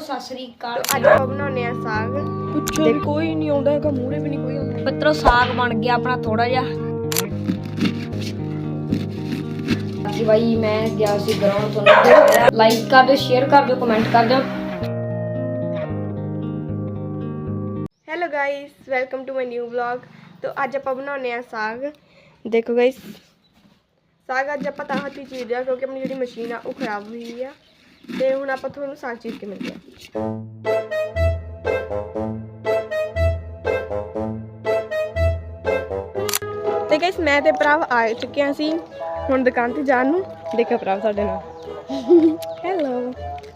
ਸਤਿ ਸ੍ਰੀ ਅਕਾਲ। ਅੱਜ ਆਪਾਂ ਬਣਾਉਣੇ ਆ ਸਾਗ। ਪਿੱਛੇ ਵੀ ਕੋਈ ਨਹੀਂ ਆਉਂਦਾ ਹੈਗਾ ਮੂਹਰੇ ਵੀ ਨਹੀਂ ਕੋਈ ਆਉਂਦਾ। ਮਿੱਤਰੋ ਸਾਗ ਬਣ ਗਿਆ ਆਪਣਾ ਥੋੜਾ ਜਿਹਾ। ਜੀ ਬਾਈ ਮੈਂ ਗਿਆ ਸੀ ਗਰਾਊਂਡ ਤੋਂ ਲਾਈਕ ਕਰ ਦਿਓ ਸ਼ੇਅਰ ਕਰ ਦਿਓ ਕਮੈਂਟ ਕਰ ਦਿਓ। Hello guys welcome to my new vlog ਤੋਂ ਅੱਜ ਆਪਾਂ ਬਣਾਉਣੇ ਆ ਸਾਗ। ਦੇਖੋ ਗਾਇਸ ਸਾਗ ਅੱਜ ਆਪਾਂ ਤਾਂ ਹੱਥੀ ਚੀਰ ਰਿਹਾ ਕਿਉਂਕਿ ਆਪਣੀ ਜਿਹੜੀ ਮਸ਼ੀਨ ਆ ਉਹ ਖਰਾਬ ਹੋਈ ਆ। ਤੇ ਹੁਣ ਆਪਾਂ ਤੁਹਾਨੂੰ ਸਾਗ ਚੀਰ ਕੇ ਮਿਲਦੇ ਆ? ਤੇ ਗਾਇਸ ਮੈਂ ਤੇ ਭਰਾ ਆ ਚੁੱਕੇ ਹਾਂ ਸੀ ਹੁਣ ਦੁਕਾਨ ਤੇ ਜਾਣ ਨੂੰ। ਦੇਖੋ ਭਰਾ ਸਾਡੇ ਨਾਲ। ਹੈਲੋ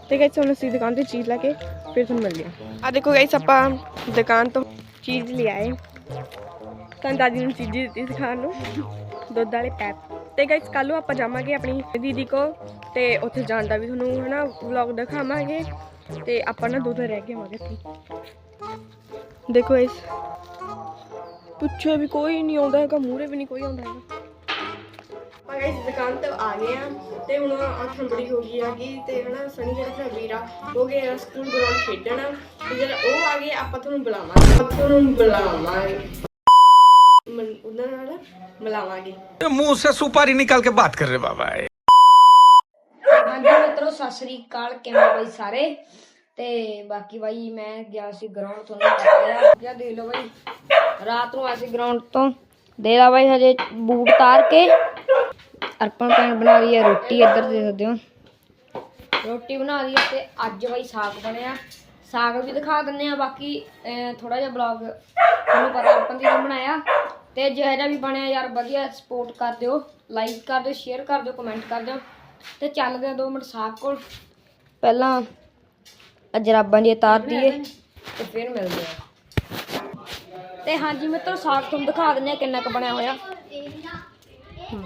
ਤੇ ਗਾਇਸ ਹੁਣ ਅਸੀਂ ਦੁਕਾਨ ਤੇ ਚੀਜ਼ ਲੈ ਕੇ ਫਿਰ ਤੁਹਾਨੂੰ ਮਿਲਦੇ ਹਾਂ। ਆ ਦੇਖੋ ਗਾਇਸ ਆਪਾਂ ਦੁਕਾਨ ਤੋਂ ਚੀਜ਼ ਲਿਆਏ ਤਾਂ ਦਾਦੀ ਨੂੰ ਚੀਜ਼ ਦਿੱਤੀ ਸਿਖਾਉਣ ਨੂੰ। ਦੁੱਧ ਵਾਲੇ ਪੈਪ। ਤੇ ਗਾਇਸ ਕੱਲ ਨੂੰ ਆਪਾਂ ਜਾਵਾਂਗੇ ਆਪਣੀ ਦੀਦੀ ਕੋ ਤੇ ਉੱਥੇ ਜਾਣ ਦਾ ਵੀ ਤੁਹਾਨੂੰ ਹਨਾ ਵਲੌਗ ਦਿਖਾਵਾਂਗੇ ਤੇ ਆਪਾਂ ਨਾ ਦੋ ਦੁੱਧ ਰਹਿ ਕੇ ਆਵਾਂਗੇ ਇੱਥੇ ਦੇਖੋ ਇਸ ਪਿੱਛੇ ਵੀ ਕੋਈ ਨਹੀਂ ਆਉਂਦਾ ਹੈਗਾ, ਮੂਹਰੇ ਵੀ ਨਹੀਂ ਕੋਈ ਆਉਂਦਾ ਹੈਗਾ। ਆਪਾਂ ਗਾਇਸ ਦੁਕਾਨ ਤੋਂ ਆ ਗਏ ਆ ਤੇ ਹੁਣ ਅੱਖ ਬੜੀ ਹੋ ਗਈ ਆ ਕਿ ਤੇ ਹਨਾ ਸਣੀ ਜਿਹੜਾ ਆਪਣਾ ਵੀਰਾ ਹੋ ਗਿਆ ਸਕੂਲ ਗਰਾਊਂਡ ਖੇਡਣ। ਤੇ ਜਦੋਂ ਉਹ ਆ ਗਏ ਆਪਾਂ ਤੁਹਾਨੂੰ ਬੁਲਾਵਾਂਗੇ। ਆਪਾਂ ਤੁਹਾਨੂੰ ਬੁਲਾਵਾਂਗੇ। ਮਿਲਾਵਾਂਗੇ मुंह से सुपारी निकाल के बात कर रहे बाबा ਹਾਂਜੀ ਮਿੱਤਰੋ ਸਤਿ ਸ੍ਰੀ ਅਕਾਲ ਕਿਵੇਂ ਬਾਈ ਸਾਰੇ ਤੇ ਬਾਕੀ ਬਾਈ ਮੈਂ ਗਿਆ ਸੀ ਗਰਾਊਂਡ ਤੋਂ ਪਤਾ ਆ ਦੇਖ ਲਓ ਬਾਈ ਰਾਤ ਨੂੰ ਆਇਆ ਸੀ ਗਰਾਊਂਡ ਤੋਂ ਦੇ ਲਾ ਬਾਈ ਹਜੇ ਬੂਟ ਤਾਰ ਕੇ ਅਰਪਣ ਭੈਣ ਬਣਾ ਰਹੀ ਹੈ ਰੋਟੀ ਇੱਧਰ ਦੇ ਸਕਦੇ ਹੋ ਰੋਟੀ ਬਣਾ ਰਹੀ ਹੈ ਤੇ ਅੱਜ ਬਾਈ ਸਾਗ ਬਣਿਆ ਸਾਗ ਵੀ ਦਿਖਾ ਦਿੰਨੇ ਆ ਬਾਕੀ ਥੋੜਾ ਜਿਹਾ ਬਲੌਗ ਤੁਹਾਨੂੰ ਪਤਾ ਅਰਪਣ ਦੀ ਨੇ ਬਣਾਇਆ ਤੇ ਜਿਹੜਾ ਜਿਹਾ ਵੀ ਬਣਿਆ ਯਾਰ ਵਧੀਆ ਸਪੋਰਟ ਕਰ ਦਿਓ ਲਾਈਕ ਕਰ ਦਿਓ ਸ਼ੇਅਰ ਕਰ ਦਿਓ ਕਮੈਂਟ ਕਰ ਦਿਓ। ਤੇ ਚੱਲਦੇ ਆ 2 ਮਿੰਟ ਸਾਗ ਕੋਲ। ਪਹਿਲਾਂ ਆਹ ਜਰਾਬਾਂ ਦੀ ਤਾਰ ਦਈਏ ਤੇ ਫਿਰ ਮਿਲਦੇ ਆ ਤੇ ਹਾਂਜੀ ਮਿੱਤਰੋ ਸਾਗ ਤੁਹਾਨੂੰ ਦਿਖਾ ਦਿੰਨੇ ਆ ਕਿੰਨਾ ਕੁ ਬਣਿਆ ਹੋਇਆ।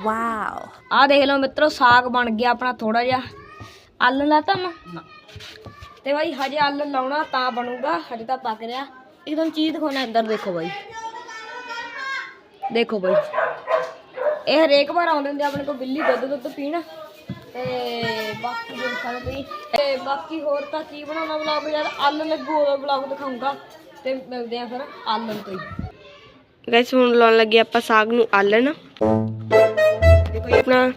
ਵਾਓ ਆ ਦੇਖ ਲਓ ਮਿੱਤਰੋ ਸਾਗ ਬਣ ਗਿਆ ਆਪਣਾ ਥੋੜਾ ਜਿਹਾ। ਆਲੂ ਲਾਤਾ ਨਾ। ਤੇ ਬਾਈ ਹਜੇ ਆਲੂ ਲਾਉਣਾ ਤਾਂ ਬਣੂਗਾ ਹਜੇ ਤਾਂ ਪੱਕ ਰਿਹਾ। ਇੱਕਦਮ ਚੀਜ਼ ਦਿਖਾਉਣਾ ਇੱਧਰ ਦੇਖੋ ਬਾਈ। ਦੇਖੋ ਬਾਈ। ਇਹ ਹਰੇਕ ਵਾਰ ਆਉਂਦੇ ਹੁੰਦੇ ਆ ਆਪਣੇ ਕੋਲ ਬਿੱਲੀ ਦੁੱਧ ਦੁੱਧ ਪੀਣ। ਤੇ ਬਾਕੀ ਦੇਖ ਸਕਦੇ ਤੁਸੀਂ ਤੇ ਬਾਕੀ ਹੋਰ ਤਾਂ ਕੀ ਬਣਾਉਣਾ ਵਲੌਗ ਯਾਰ ਆਲੂ ਲੱਗੂ ਉਹਦਾ ਵਲੌਗ ਦਿਖਾਉਂਗਾ। ਤੇ ਮਿਲਦੇ ਆ ਫਿਰ ਆਲੂ ਤੋਂ ਹੀ। ਗਾਇਸ ਹੁਣ ਲਾਉਣ ਲੱਗੇ ਆਪਾਂ ਸਾਗ ਨੂੰ ਆਲਣ। ਦੇਖੋ ਆਪਣਾ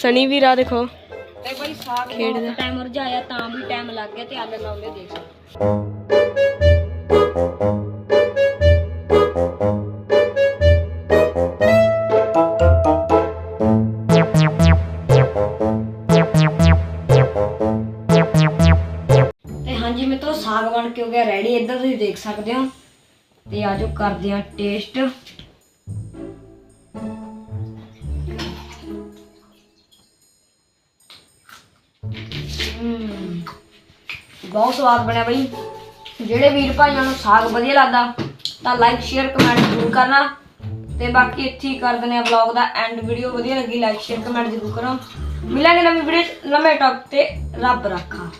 ਸਣੀ ਵੀਰਾ ਦੇਖੋ। ਤੇ ਬਾਈ ਸਾਗ ਖੇਡਦਾ। ਟਾਈਮ ਰਜਾਇਆ ਤਾਂ ਵੀ ਟਾਈਮ ਲੱਗ ਗਿਆ ਤੇ ਆਲੂ ਲਾਉਂਦੇ ਦੇਖ ਸਾਗ ਬਣ ਕੇ ਹੋ ਗਿਆ ਰੈਡੀ ਇੱਧਰ ਤੁਸੀਂ ਦੇਖ ਸਕਦੇ ਹੋ। ਤੇ ਆਜੋ ਕਰਦੇ ਆ ਟੇਸਟ ਬਹੁਤ ਸਵਾਦ ਬਣਿਆ ਬਈ। ਜਿਹੜੇ ਵੀਰ ਭਾਈਆਂ ਨੂੰ ਸਾਗ ਵਧੀਆ ਲੱਗਦਾ, ਤਾਂ ਲਾਈਕ ਸ਼ੇਅਰ ਕਮੈਂਟ ਜ਼ਰੂਰ ਕਰਨਾ। ਤੇ ਬਾਕੀ ਇੱਥੇ ਹੀ ਕਰ ਦਿੰਦੇ ਆ ਵਲੌਗ ਦਾ ਐਂਡ ਵੀਡੀਓ ਵਧੀਆ ਲੱਗੀ ਲਾਈਕ ਸ਼ੇਅਰ ਕਮੈਂਟ ਜ਼ਰੂਰ ਕਰੋ। ਮਿਲਾਂਗੇ ਨਵੀਂ ਵੀਡੀਓ ਨਵੇਂ ਟੌਪ ਤੇ ਰੱਬ ਰੱਖਾ।